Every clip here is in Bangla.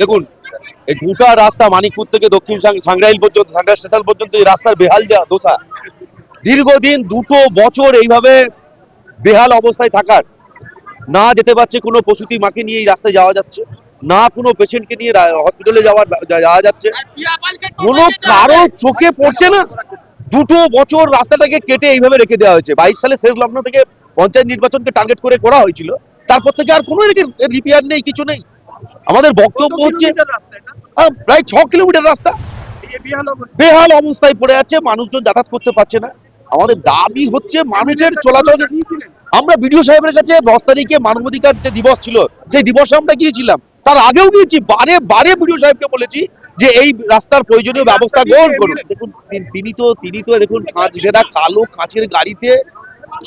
দেখুন এই গোটা রাস্তা মানিকপুর থেকে দক্ষিণ সাংগ্রাইল পর্যন্ত সাংগ্রাইল স্টেশন পর্যন্ত এই রাস্তার বেহাল যা দোষা। দীর্ঘদিন দুটো বছর এইভাবে বেহাল অবস্থায় থাকার। না যেতে পারছে কোনো প্রসূতি মাকে নিয়ে এই রাস্তায় যাওয়া যাচ্ছে না কোনো পেশেন্টকে নিয়ে হসপিটালে যাওয়া যাওয়া যাচ্ছে। কোনো কারও চোখে পড়ছে না। দুটো বছর রাস্তাটাকে কেটে এইভাবে রেখে দেওয়া হয়েছে। বাইশ সালে শেষ লগ্ন থেকে পঞ্চায়েত নির্বাচনকে টার্গেট করে করা হয়েছিল। তারপর থেকে আর কোনো রিপেয়ার নেই কিছু নেই। আমাদের বক্তব্য হচ্ছে প্রায় ছ কিলোমিটার রাস্তা। বেহাল অবস্থায় পড়ে আছে মানুষজন যাতায়াত করতে পারছে না। আমাদের দাবি হচ্ছে মানুষের চলাচল আমরা বিডিও সাহেবের কাছে দশ তারিখে মানবাধিকার যে দিবস ছিল সেই দিবসে আমরা গিয়েছিলাম তার আগেও গিয়েছি বারে বারে বিডিও সাহেবকে বলেছি যে এই রাস্তার প্রয়োজনীয় ব্যবস্থা গ্রহণ করুন। দেখুন তিনি তো তিনি তো দেখুন কাঁচ ঘেরা কালো কাঁচের গাড়িতে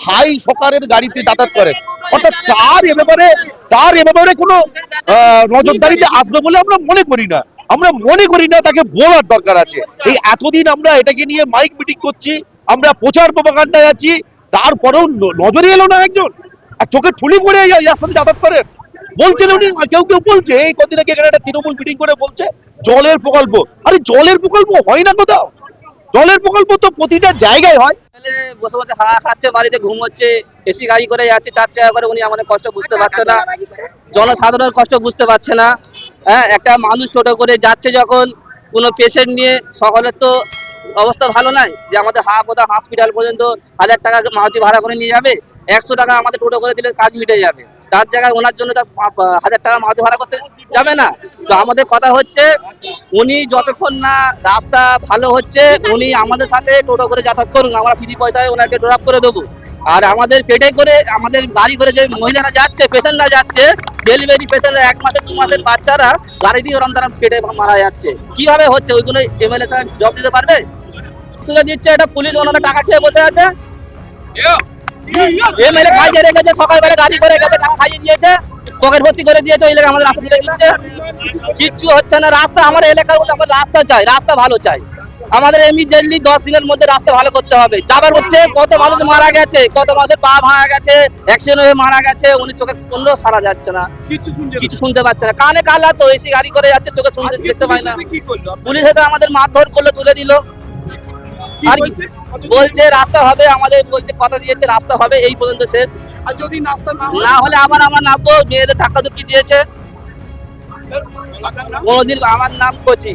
হাই সকারের গাড়িতে যাতায়াত করেন। অর্থাৎ তার এ ব্যাপারে, তার এ ব্যাপারে কোনো নজরদারিতে আসবে বলে আমরা মনে করি না। আমরা মনে করি না তাকে বলার দরকার আছে। এই এতদিন আমরা এটাকে নিয়ে মাইক মিটিং করছি, আমরা প্রচার প্রপাগান্ডায় আছি, তারপরেও নজরে এলো না একজন। আর চোখে ঠুলি পড়ে রাস্তাতে যাতায়াত করেন। বলছেন উনি কেউ কেউ বলছে, এই কদিন আগে এখানে একটা তৃণমূল মিটিং করে বলছে, জলের প্রকল্প। আরে জলের প্রকল্প হয় না কোথাও। জলের প্রকল্প তো প্রতিটা জায়গায় হয়। বসে বসে হাওয়া খাচ্ছে বাড়িতে ঘুম হচ্ছে এসি গাড়ি করে যাচ্ছে চার চাকা করে উনি আমাদের কষ্ট বুঝতে পারছে না। জনসাধারণের কষ্ট বুঝতে পারছে না। হ্যাঁ একটা মানুষ টোটো করে যাচ্ছে যখন কোনো পেশেন্ট নিয়ে সকলের তো অবস্থা ভালো নাই যে আমাদের হা কোথাও হসপিটাল পর্যন্ত হাজার টাকা মারুতি ভাড়া করে নিয়ে যাবে একশো টাকা আমাদের টোটো করে দিলে কাজ মিটে যাবে। তার জায়গায় ওনার জন্য তার হাজার টাকা মারুতি ভাড়া করতে যাবে না। তো আমাদের কথা হচ্ছে, উনি যতক্ষণ না রাস্তা ভালো হচ্ছে, উনি আমাদের সাথে টোটো করে যাতায়াত করুন। আমরা ফ্রি পয়সায় ওনাকে ড্রপ করে দেবো। আর আমাদের পেটে করে, আমাদের বাড়ি করে যে মহিলারা যাচ্ছে, পেশেন্টরা যাচ্ছে ডেলিভারি পেশেন্ট এক মাসের দু মাসের বাচ্চারা গাড়ি দিয়ে ওরম তারা পেটে মারা যাচ্ছে। কীভাবে হচ্ছে? ওইগুলো এমএলএ সাহেব জব দিতে পারবে? দিচ্ছে এটা পুলিশ ওনারা টাকা খেয়ে বসে আছে। খাইয়ে রেখেছে সকালবেলা গাড়ি করে গেছে টাকা খাইয়ে দিয়েছে পকেট ভর্তি করে দিয়েছে ওই আমাদের রাস্তা তুলে দিচ্ছে কিচ্ছু হচ্ছে না রাস্তা আমার এলাকার আমার রাস্তা চাই রাস্তা ভালো চাই। আমাদের ইমিডিয়েটলি দশ দিনের মধ্যে রাস্তা ভালো করতে হবে। যাবার হচ্ছে কত মানুষ মারা গেছে কত মানুষের পা ভাঙা গেছে অ্যাক্সিডেন্ট হয়ে মারা গেছে উনি চোখে কোনো সারা যাচ্ছে না। কিছু শুনতে পাচ্ছে না। কানে কালা তো এসি গাড়ি করে যাচ্ছে চোখে শুনতে দেখতে পায় না। পুলিশ এসে আমাদের মারধর করলে তুলে দিল। আর বলছে? রাস্তা হবে। আমাদের বলছে কথা দিয়েছে রাস্তা হবে। এই পর্যন্ত শেষ। আর যদি নাস্তা না না হলে আবার আমার নামবো। মেয়েদের ধাক্কা ধুক্কি দিয়েছে কোনোদিন আমার নাম কচি।